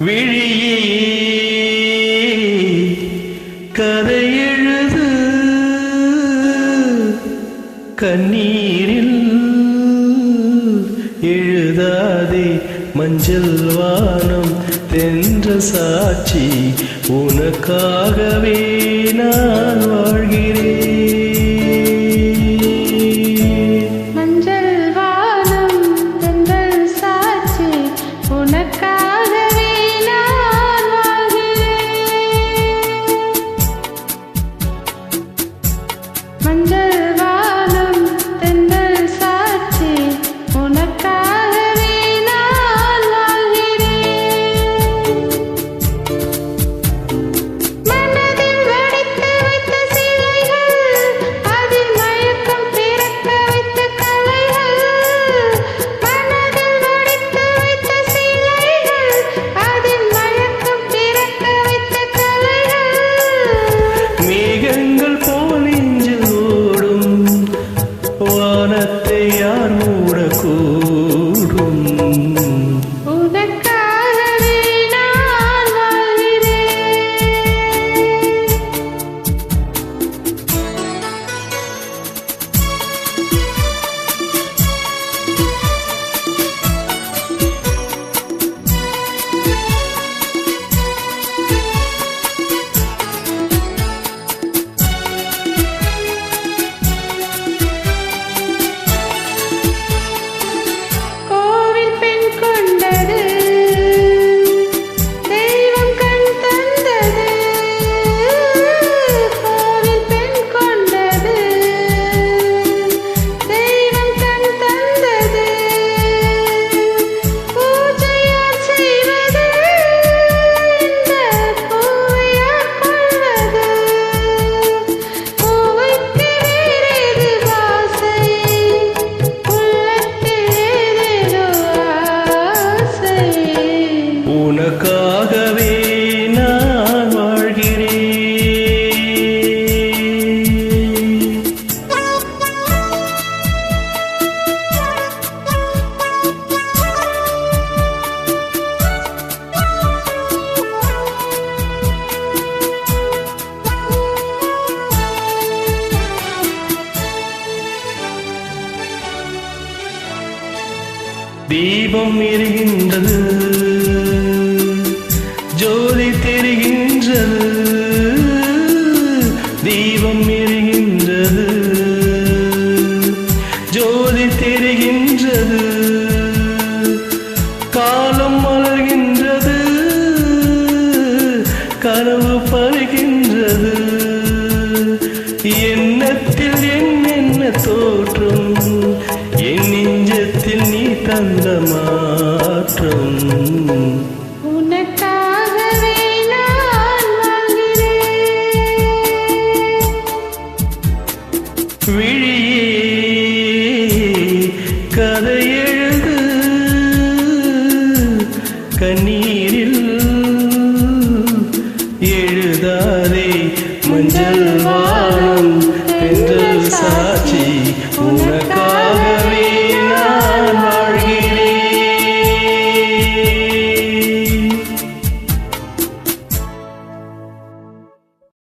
விழியே கதை எழுது கண்ணீரில் எழுதாதே மஞ்சள் வானம் தென்ற சாட்சி உனக்காகவே நான் under உனக்காகவே நான் வாழ்கிறேன். தீபம் இருக்கின்றது கனவு பருகின்றது எண்ணத்தில் என்னென்ன தோற்றும்? என் நெஞ்சத்தில் நீ தந்த மாற்றம். கதை கண்ணீரில் பெண்கள் வானம் சாட்சி உனக்கு